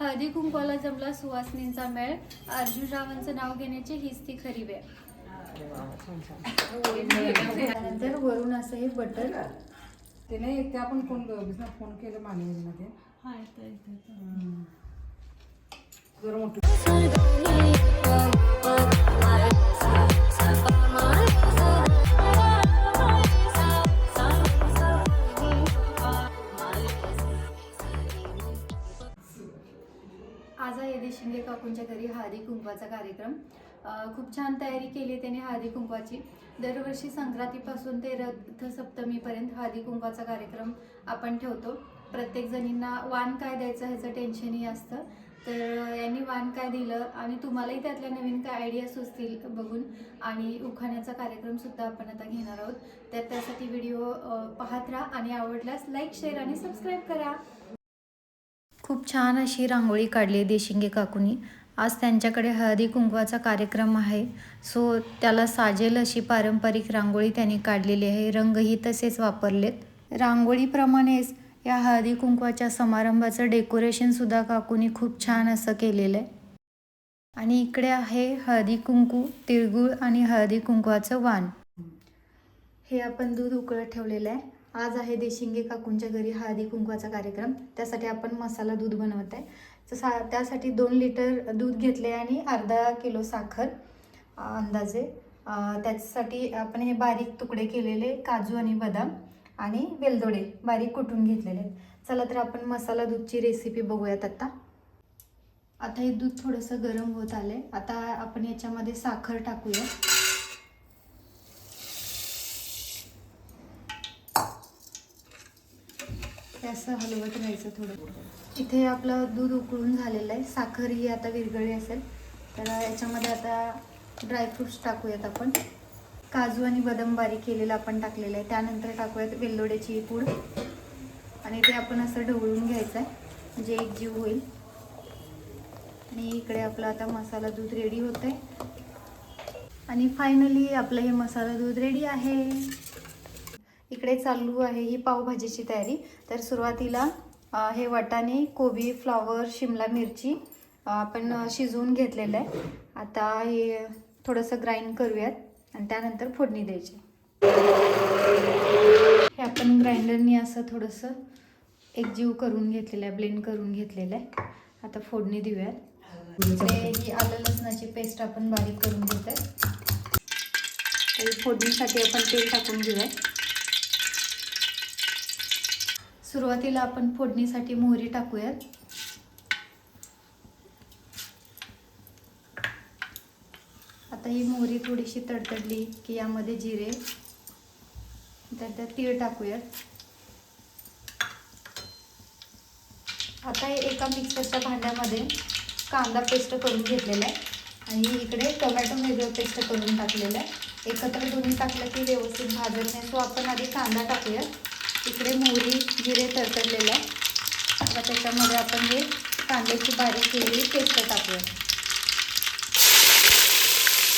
हळदी कुंकवाला जमला सुवासनींचा मेळ. अर्जुनरावांचं नाव घेण्याची हीच ती खरी वेळ त्यानंतर वरून असं हे बटर ते नाही ते आपण फोन फोन केलं मानवीमध्ये जरा मोठं. काकूंच्या घरी हळदी कुंकवाचा कार्यक्रम. खूप छान तयारी केली त्याने हळदी कुंकवाची. दरवर्षी संक्रांतीपासून ते रथसप्तमीपर्यंत हळदी कुंकवाचा कार्यक्रम आपण ठेवतो. प्रत्येक जणींना वाण काय द्यायचं ह्याचं टेन्शनही असतं. तर यांनी वाण काय दिलं? आणि तुम्हालाही त्यातल्या नवीन काय आयडिया सुचतील बघून. आणि उखाण्याचा कार्यक्रमसुद्धा आपण आता घेणार आहोत. तर त्यासाठी व्हिडिओ पाहत राहा आणि आवडल्यास लाईक शेअर आणि सबस्क्राईब करा. खूप छान अशी रांगोळी काढली देशिंगे काकूनी. आज त्यांच्याकडे हळदी कुंकवाचा कार्यक्रम आहे. सो त्याला साजेल अशी पारंपरिक रांगोळी त्यांनी काढलेली आहे. रंगही तसेच वापरलेत. रांगोळीप्रमाणेच या हळदी कुंकवाच्या समारंभाचं डेकोरेशनसुद्धा काकूनी खूप छान असं केलेलं आहे आणि इकडे आहे हळदी कुंकू तिळगुळ आणि हळदी कुंकवाचं वाण. हे आपण दूध उकळत ठेवलेलं आहे. आज आहे देशिंगे काकूंच्या घरी हळदी कुंकवाचा कार्यक्रम. त्यासाठी आपण मसाला दूध बनवत आहे. तर सा त्यासाठी दोन लिटर दूध घेतले आणि अर्धा किलो साखर अंदाजे. त्याच्यासाठी आपण हे बारीक तुकडे केलेले काजू आणि बदाम आणि वेलदोडे बारीक कुटून घेतलेले आहेत. चला तर आपण मसाला दूधची रेसिपी बघूयात आत्ता आता हे दूध थोडंसं गरम होत आलं आहे आता आपण याच्यामध्ये साखर टाकूया. ते असं हलवत राहायचं थोडं. इथे आपलं दूध उकळून झालेलं आहे. साखर ही आता विरघळी असेल. तर याच्यामध्ये आता ड्रायफ्रुट्स टाकूयात आपण. काजू आणि बदाम बारीक केलेलं आपण टाकलेलं आहे. त्यानंतर टाकूयात वेलदोड्याची पूड. आणि ते आपण असं ढवळून घ्यायचं आहे. म्हणजे एक जीव होईल. आणि इकडे आपलं आता मसाला दूध रेडी होत आहे आणि फायनली आपलं हे मसाला दूध रेडी आहे. इकडे चालू आहे ही पावभाजीची तयारी. तर सुरुवातीला हे वाटाणे कोबी फ्लॉवर शिमला मिरची आपण शिजवून घेतलेलं आहे. आता हे थोडंसं ग्राइंड करूयात आणि त्यानंतर फोडणी द्यायची. हे आपण ग्राइंडरनी असं थोडंसं एकजीव करून घेतलेलं आहे ब्लेंड करून घेतलेलं आहे. आता फोडणी देऊयात. इकडे ही आलं लसणाची पेस्ट आपण बारीक करून घेत आहे फोडणीसाठी आपण तेल टाकून घेऊयात. सुरुवातीला आपण फोडणीसाठी मोहरी टाकूयात. आता ही मोहरी थोडीशी तडतडली की यामध्ये जिरे त्यात तीळ टाकूयात. आता एका मिक्सरच्या भांड्यामध्ये कांदा पेस्ट करून घेतलेला आहे आणि इकडे टोमॅटो वेगळं पेस्ट करून टाकलेलं आहे. एकत्र दोन्ही टाकलं की व्यवस्थित भाजत नाही सो आपण आधी कांदा टाकूयात. इकडे मोहरी जिरे तडतडलेलं आहे. आता त्याच्यामध्ये आपण हे कांद्याची बारीक केलेली पेस्ट टाकूया.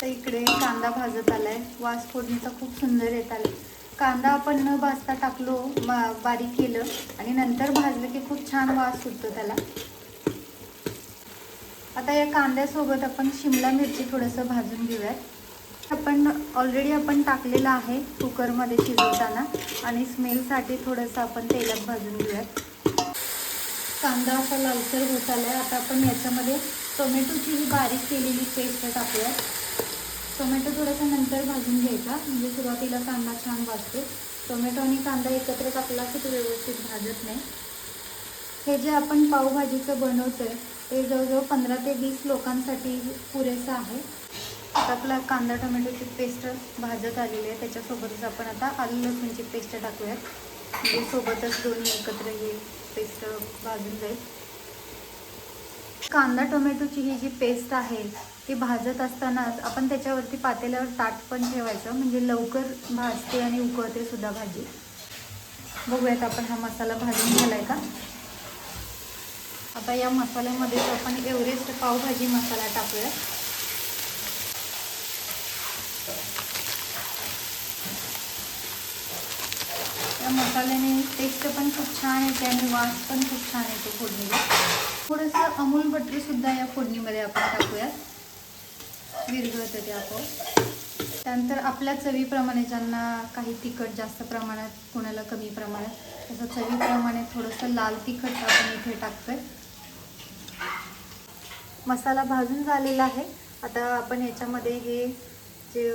तर इकडे कांदा भाजत आलाय. वास फोडणीचा खूप सुंदर येत आला कांदा आपण न भाजता टाकलो बा- बारीक केलं आणि नंतर भाजलं की खूप छान वास सुटतो त्याला. आता या कांद्यासोबत आपण शिमला मिरची थोडंसं भाजून घेऊयात. आपण ऑलरेडी आपण टाकलेलं आहे कुकरमध्ये शिजवताना आणि स्मेलसाठी थोडंसं आपण तेलात भाजून घेऊयात. कांदा असा लालसर होत आला आहे आता आपण याच्यामध्ये टोमॅटोची ही बारीक केलेली पेस्ट टाकूयात. टोमॅटो थोडासा नंतर भाजून घ्यायचा. म्हणजे सुरुवातीला कांदा छान भाजतो. टोमॅटो आणि कांदा एकत्र टाकला की तो व्यवस्थित भाजत नाही. हे जे आपण पावभाजीचं बनवतो आहे ते जवळजवळ पंधरा ते वीस लोकांसाठी पुरेसं आहे. आता आपला कांदा टोमॅटोची पेस्ट भाजत आलेली आहे. त्याच्यासोबतच आपण आता आलू लसूणची पेस्ट टाकूयात. म्हणजे सोबतच दोन्ही एकत्र हे पेस्ट भाजून जाईल. कांदा टोमॅटोची ही जी पेस्ट आहे ती भाजत असतानाच आपण त्याच्यावरती पातेल्यावर ताट पण ठेवायचं. म्हणजे लवकर भाजते आणि उकळते सुद्धा भाजी. बघूयात आपण हा मसाला भाजून झालाय का? आता या मसाल्यामध्येच आपण एव्हरेस्ट पावभाजी मसाला टाकूयात या मसाल्याने टेस्ट पण खूप छान येते आणि वास पण खूप छान येतो फोडणीला. थोडंसं अमूल बटरसुद्धा या फोडणीमध्ये आपण टाकूयात. विरघळतं ते आपोआप. त्यानंतर आपल्या चवीप्रमाणे ज्यांना काही तिखट जास्त प्रमाणात कोणाला कमी प्रमाणात तसं चवीप्रमाणे थोडंसं लाल तिखट आपण इथे टाकतोय. मसाला भाजून झालेला आहे. आता आपण याच्यामध्ये हे जे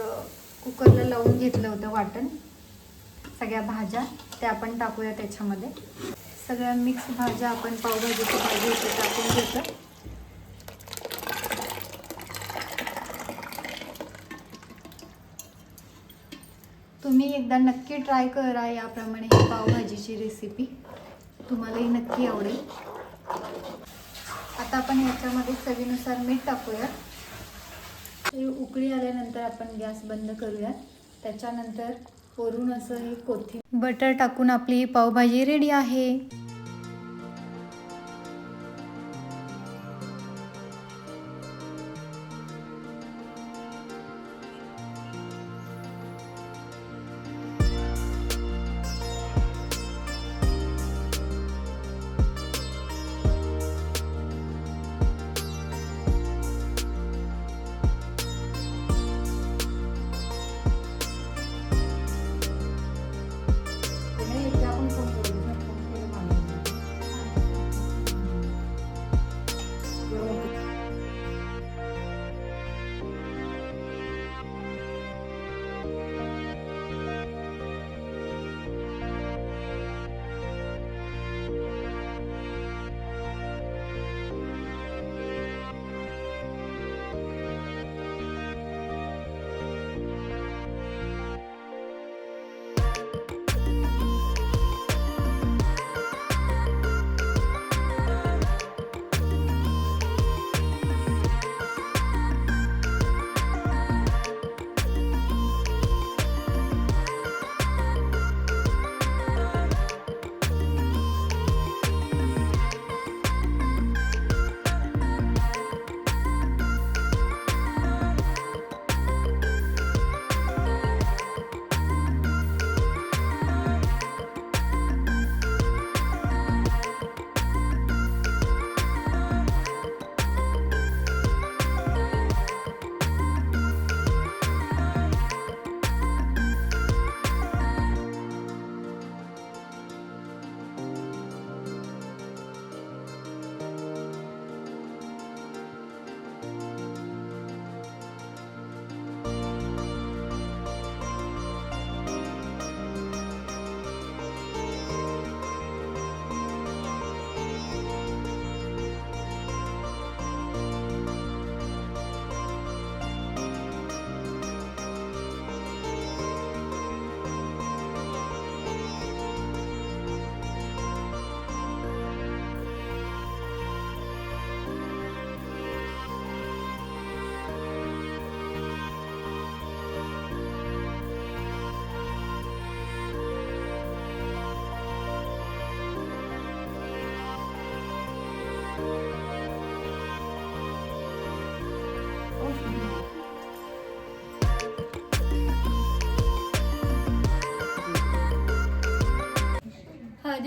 कुकरला लावून घेतलं होतं वाटण सगळ्या भाज्या त्या आपण टाकूया त्याच्यामध्ये. सगळ्या मिक्स भाज्या आपण पावभाजीची भाजी होते टाकून घेतो तुम्ही एकदा नक्की ट्राय करा याप्रमाणे ही पावभाजीची रेसिपी तुम्हालाही नक्की आवडेल. आता आपण याच्यामध्ये चवीनुसार मीठ टाकूया. हे उकळी आल्यानंतर आपण गॅस बंद करूया. त्याच्यानंतर वरून असं हे कोथिंबीर बटर टाकून आपली पावभाजी रेडी आहे.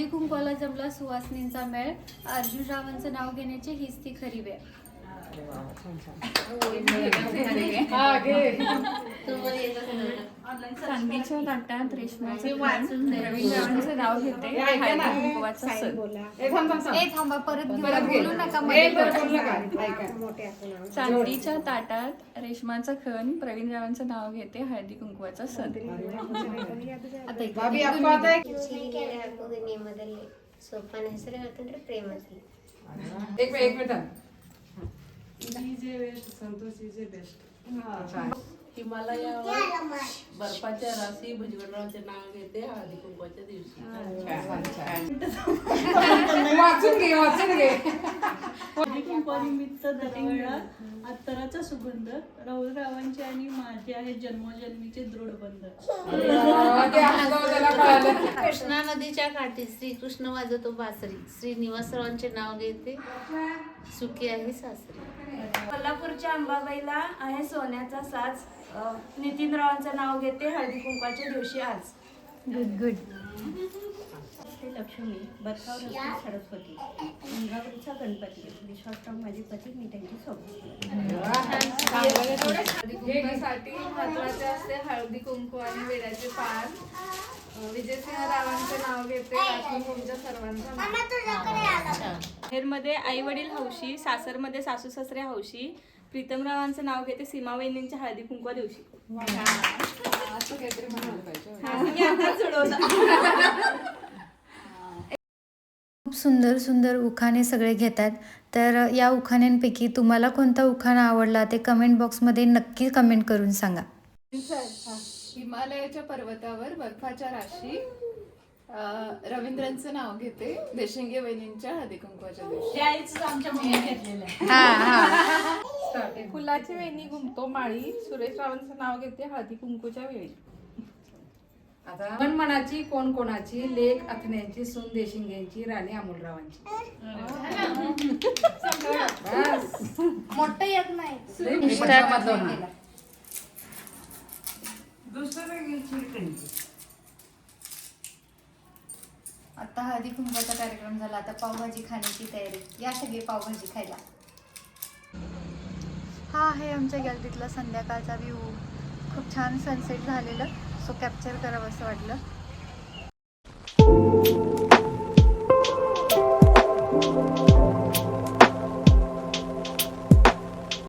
हळदी कुंकवाला जमला सुवासनींचा मेळ अर्जुन रावांचं नाव घेण्याची हीच ती खरी वेळ हा. चांदीच्या ताटात रेशमाचं खण, प्रवीण रावांचं नाव घेते. हळदी कुंकवाचा सण. ए, थांब, थांब, थांब. ए थांबा परत घेऊया परत घे. बोलू नका ए, मध्ये परत बोलू नका. ऐका. चांदीच्या ताटात रेशमाचं खण प्रवीण रावांचं नाव घेते. हळदी कुंकवाचा सण. आता इकडे भाभी दोन आपको आता है Izzy Best, Santos Izzy Best. Ah, tá. हिमालयावर बर्फाच्या राशी भुजगडरावचे नाव घेते हळदी कुंकवाच्या दिवशी. वाचून घे वाचून घे. निमित्त दरिंगळात अत्तराचा सुगंध राहुल रावांचे आणि माझे आहे जन्मोजन्मीचे दृढ बंध. कृष्णा नदीच्या काठी श्रीकृष्ण वाजवतो बासरी. श्रीनिवासरावांचे नाव घेते. सुखी आहे सासरी. कोल्हापूरच्या अंबाबाईला आहे सोन्याचा साज. नितीनरावांचं नाव घेते हळदी कुंकवाच्या दिवशी आज. गुड गुड लक्ष्मी बदकाव रस्ते सरस्वती गंगावरीचा गणपती विश्वासराव माझे पती मी त्यांची सोबत. महत्त्वाचे असते हळदी कुंकू आणि वेड्याचे पान. विजयसिंह रावांचे नाव घेते तुमच्या सर्वांचं हेरमध्ये आई वडील हौशी सासरमध्ये सासू सासरे हौशी प्रीतमरावांचं नाव घेते सीमा वहिनींच्या हळदी कुंकवा दिवशी. असं काहीतरी म्हणायला पाहिजे. खूप सुंदर सुंदर उखाणे सगळे घेतात. तर या उखाण्यांपैकी तुम्हाला कोणता उखाणा आवडला ते कमेंट बॉक्समध्ये नक्की कमेंट करून सांगा. हिमालयाच्या पर्वतावर बर्फाच्या राशी. रवींद्रांचं नाव घेते. देशिंगे वहिनींच्या हळदी कुंकवाच्या दिवशी. आमच्या मुलीने घेतलेलं आहे. हां हां. फुलाची वेणी घुमतो माळी. सुरेश रावांचं नाव घेते हळदी कुंकूच्या वेळी. आता मन मनाची कोण कोणाची लेख अथण्यांची सून देशिंगेंची राणी अमोलरावांची. बस. मोठं येत नाही. लई होणार. आता हळदी कुंभाचा कार्यक्रम झाला आता पावभाजी खाण्याची तयारी या सगळे पावभाजी खायला. हा आहे आमच्या गॅलरीतला संध्याकाळचा व्ह्यू खूप छान सनसेट झालेलं सो कॅप्चर करावं असं वाटलं.